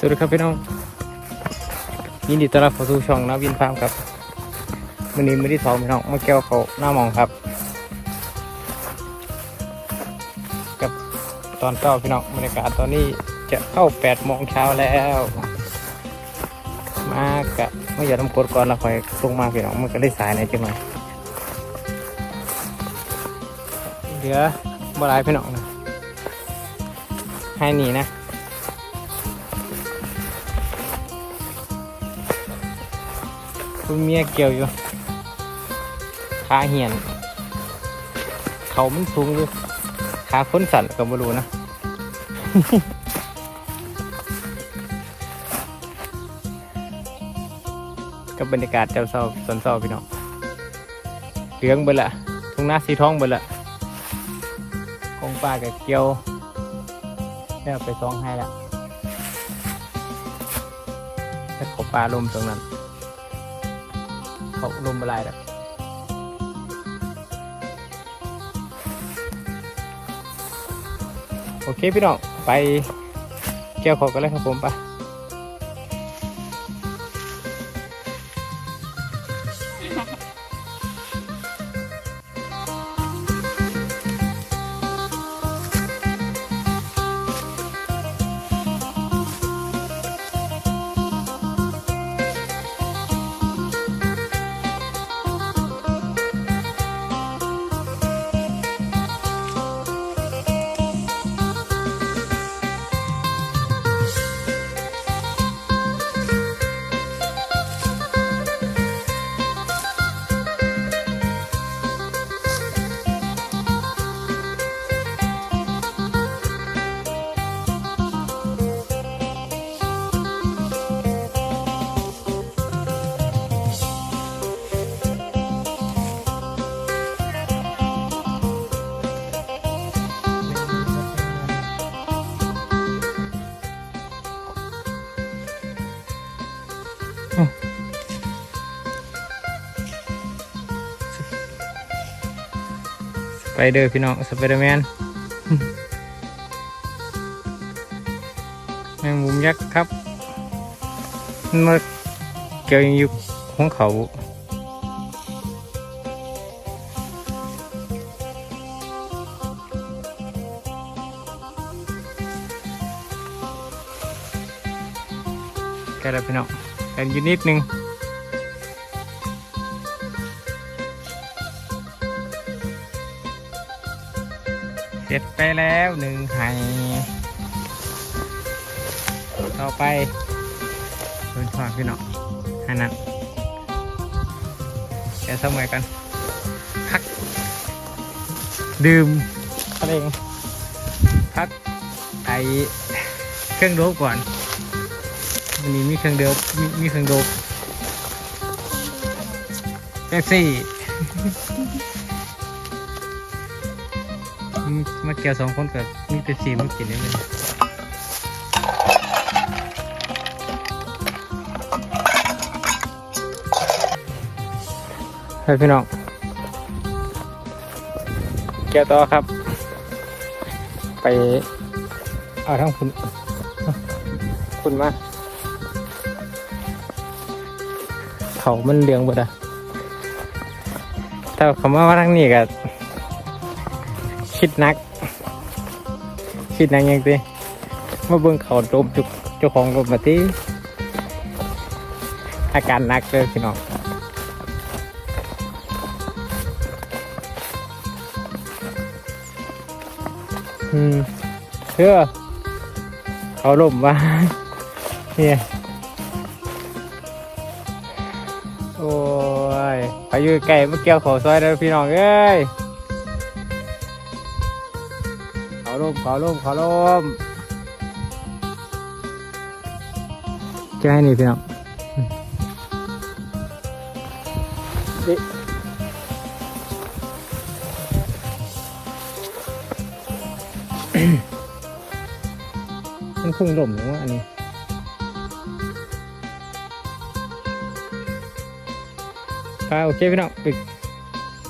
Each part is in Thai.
สวัสดีครับพี่น้อง ยินดีต้อนรับเข้าสู่ช่องนาวินฟาร์มครับวันนี้มือที่สองพี่น้องมาแก้วเขาหน้ามองครับ กับตอนเช้าพี่น้องบรรยากาศตอนนี้จะเข้า8โมงเช้าแล้ว มากะไม่อยากต้องกดก่อนแล้วคอยลงมาพี่น้องมันก็ได้สายหน่อยจังหน่อยเหลือบ่หลายพี่น้องนะให้หนีนะ คุณเมียเกี่ยวอยู่ขาเหียน เขามันสูงอยู่ขาค้นสั่นก็บ่รู้นะกับบรรยากาศเจ้าเศร้าสนเศร้าพี่น้องเหลืองเบิดละทุ่งนาสีทองเบิดละคงป้ากับเกี่ยวแล้วไปซองให้ละแล้วขาปลาลมตรงนั้น เขาลมอะไรแบบโอเคพี่น้องไปเกี่ยวขากันเลยครับผมไป ไปเดอร์พี่น้องสไปเดอร์แมนแมงมุมยักษ์ครับมาเกี่ยวอยู่ของเขาแค่แล้วพี่น้องกันอยู่นิดนึง เสร็จไปแล้วหนึ่งไห่ต่อไปดูฝากพี่น้องให้นั้นแกสมัยกันพัก ดื่มอะไรงพักไอเครื่องโดบก่อนวันนี้มีเครื่องเดียวมีมีเครื่องโดบแป๊บซี่ มมาเกี่ยวสองคนกับมีแต่สีมันกินได้เลยเฮ้ยพี่น้องเกี่ยวต่อครับ ไปเอาทั้งคุณ คุณมาเขามันเลี้ยงบ่ได้ถ้าเขามาว่าทางนี้ก็ คิดนัก คิดนักยังตีมาเบิ่งเขาโดมจุกเจ้าของรถมาตีอาการนักเลยพี่น้องอืมเชื่อเขาล่มว่าเนี่ยโอ้ยไปอยู่ไก่เมาเกี่ยวเขอซอยเด้อพี่น้องเอ้ย ร่มขอร่มขอร่มจะให้นี่พี่น้องนี่มันเพิ่งล่มหรือว่าอันนี้อ่าโอเคพี่น้องไป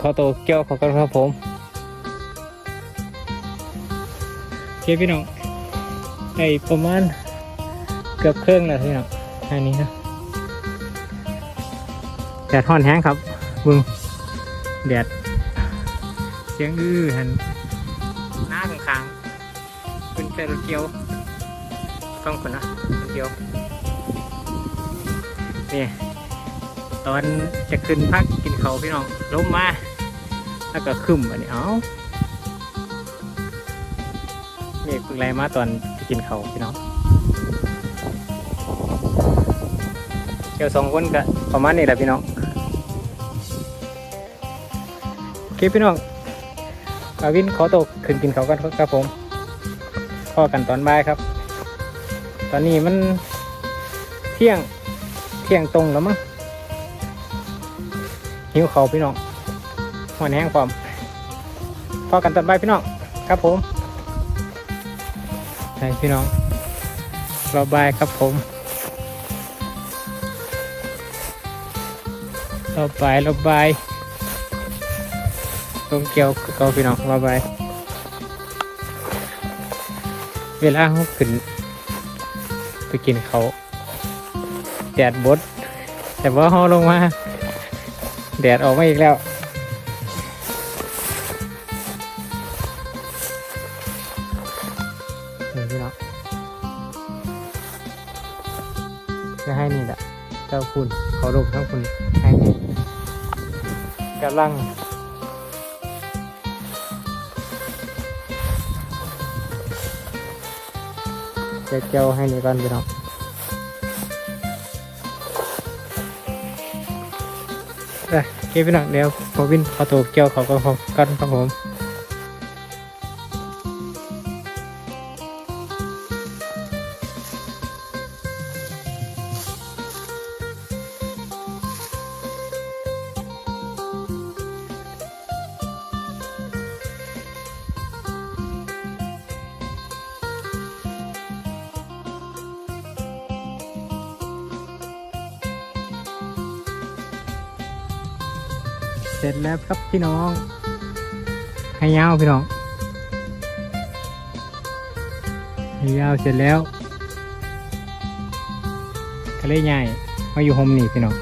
ขอตัวเกี่ยวขอกันครับผม เคพี่น้องไอประมาณเกือบเครื่องแล้วพี่น้องอันนี้นะแดดท่อนแห้งครับบึงแดดเสียงอื้อหันหน้าข้างๆเป็นแต่รเกียวต้องคนนะเกียวนี่ตอนจะขึ้นพักกินเขาวพี่น้องลงมา แล้วก็ขึ้นอันนี้เอ้า เมฆเพิ่งไรมาตอนจะกินเขาพี่น้องเกี่ยวสองคนก็ประมาณนี้แหละพี่น้องโอเคพี่น้องอาวินขอตกขึ้นกินเขากันครับผมพอกันตอนบ่ายครับ ตอนนี้มันเที่ยงเที่ยงตรงแล้วมั้งหิวเขาพี่น้องหอนแห้งความพอกันตอนบ่ายพี่น้องครับผม ใช่พี่น้องรอบบายครับผมระบายระบายตรงเกี่ยวกับพี่น้องระบายเวลาเขาขึ้นไปกินเขาแดดบดแต่ว่าเขาลงมา แดดออกมาอีกแล้ว ละเจ้าคุณขอรบทั้งคุณให้นี่กำลังจ้าเจ้าให้ในก่อนพี่น้องเอ้ยโอเคพี่น้องเดี๋ยวพอวินขอตัวเกี่ยวเขาก็พอกันครับผม ร็จแล้วครับพี่น้องให้ยาวพี่น้องให้ยาวเสร็จแล้วก็เลใหญ่มาอยู่โฮมนี่พี่น้อง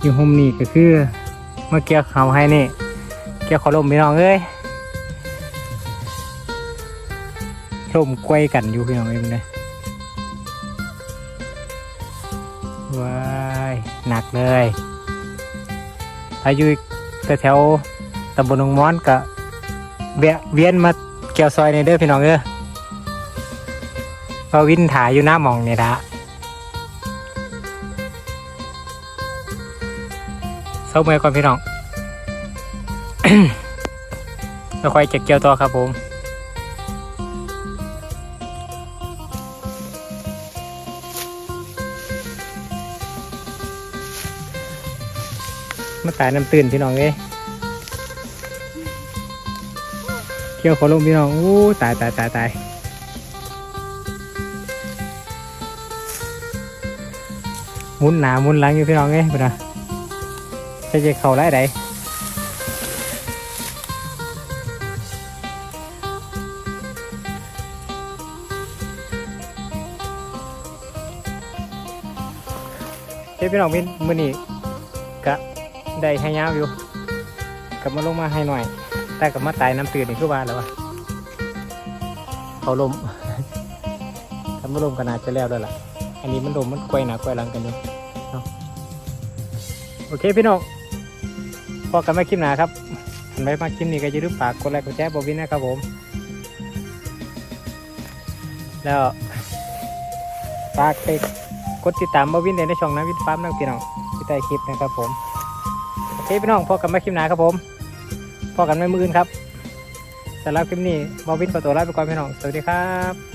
อยู่โฮมนี่ก็คือเมื่อกี้เขาให้นี่เกี่ยวขอลมพี่น้องเอ้ยลมกล้วยกันอยู่พี่น้องเอ้ยมึงเลยว้ายหนักเลย อายู่แถวตำบลหนองม้อนก็แวะเวียนมาเกี่ยวซอยในเด้อพี่น้องเอ้อก็วินถ่ายอยู่หน้ามองนี่ละเศร้าเมื่อก่อนพี่น้องแล้วค่อยจะเกี่ยวต่อครับผม มาตายน้ำตื่นพี่น้องเอ้ยเกี่ยวขอลมพี่น้องอู้ตายตายตายตายหมุนหนามุนหลังอยู่พี่น้องเอ้ยพี่น้องจะจะเข่าไรใดเฮ้พี่น้องมินมือนี่ ได้ให้ยาวอยู่กลับมาลงมาให้หน่อย แต่กลับมาตายน้ำตื่นนี่คือว่าแล้ววะเขาลมกลับมาลมกันาจจะแล้วด้วยล่ะ อันนี้มันลมมันกวยหนากวยหลังกันอยู่เนาะโอเคพี่น้องพอกันไม่คลิปหนาครับอันไหนมาคลิปนี้ก็อย่าลืมฝากกดไลค์กดแชร์บอวินนะครับผม แล้วฝากไปกดติดตามบอวินในช่องนะวินฟาร์มนักพี่น้องที่ใต้คลิปนะครับผม เคพี่น้องพอกันไม่คลิปหนาครับผมพอกันไม่มืออื่นครับสำหรับคลิปนี้บอวินขอตัวลาไปก่อนพี่น้อง สวัสดีครับ